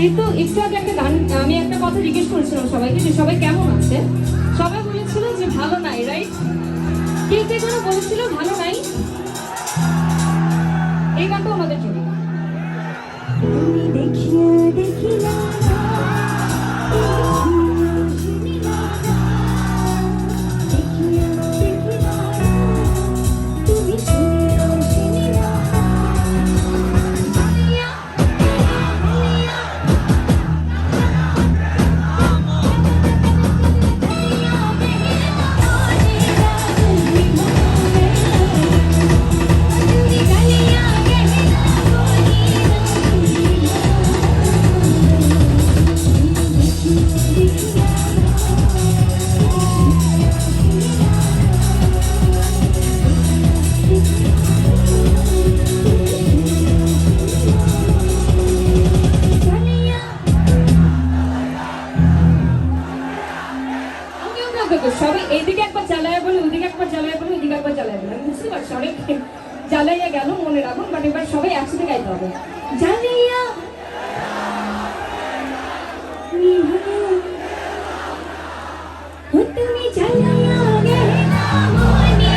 যেহেতু একটু আগে একটা গান, আমি একটা কথা জিজ্ঞেস করেছিলাম সবাইকে যে সবাই কেমন আছে? সবাই বলেছিল যে ভালো নাই রাইট কে কে যেন বলেছিল ভালো নাই? এই গানটা আমাদের সবাই এদিকে একবার জ্বালায় বলে, ওইদিকে একবার জ্বালায় বলে, ওইদিকে একবার জ্বালায় বলে। বুঝতে পারছি, অনেক জ্বালাইয়া গেল, মনে রাখুন বাট এবার সবাই একসাথে গাইতে হবে। জ্বালাইয়া তুমি জ্বালাইয়া গে না মনে